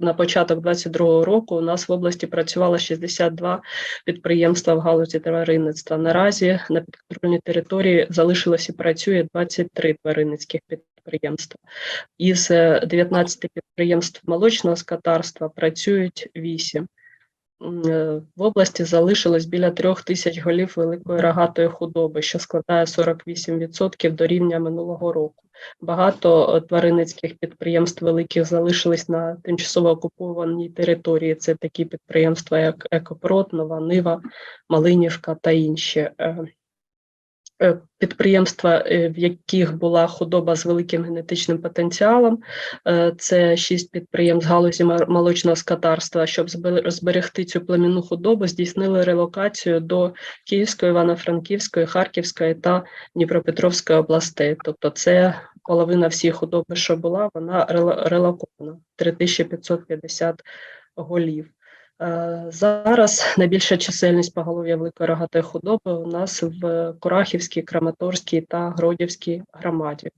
на початок 22 року у нас в області працювало 62 підприємства в галузі тваринництва. Наразі на підконтрольній території залишилось і працює 23 тваринницьких підприємства. Із е, 19 підприємств молочного скотарства працюють 8. Е, В області залишилось біля трьох тисяч голів великої рогатої худоби, що складає 48% до рівня минулого року. Багато е, тваринницьких підприємств великих залишились на тимчасово окупованій території. Це такі підприємства, як Екопрот, Нова Нива, Малинівка та інші. Е, Підприємства, е, в яких була худоба з великим генетичним потенціалом, Е, Це шість підприємств галузі молочного скотарства. Щоб збе- зберегти цю племінну худобу, здійснили релокацію до Київської, Івано-Франківської, Харківської та Дніпропетровської областей. Тобто, це половина всієї худоби, що була, вона рело- релокована 3550 голів. Е, Зараз найбільша чисельність поголов'я великої рогатої худоби у нас в Курахівській, Краматорській та Гродівській громаді.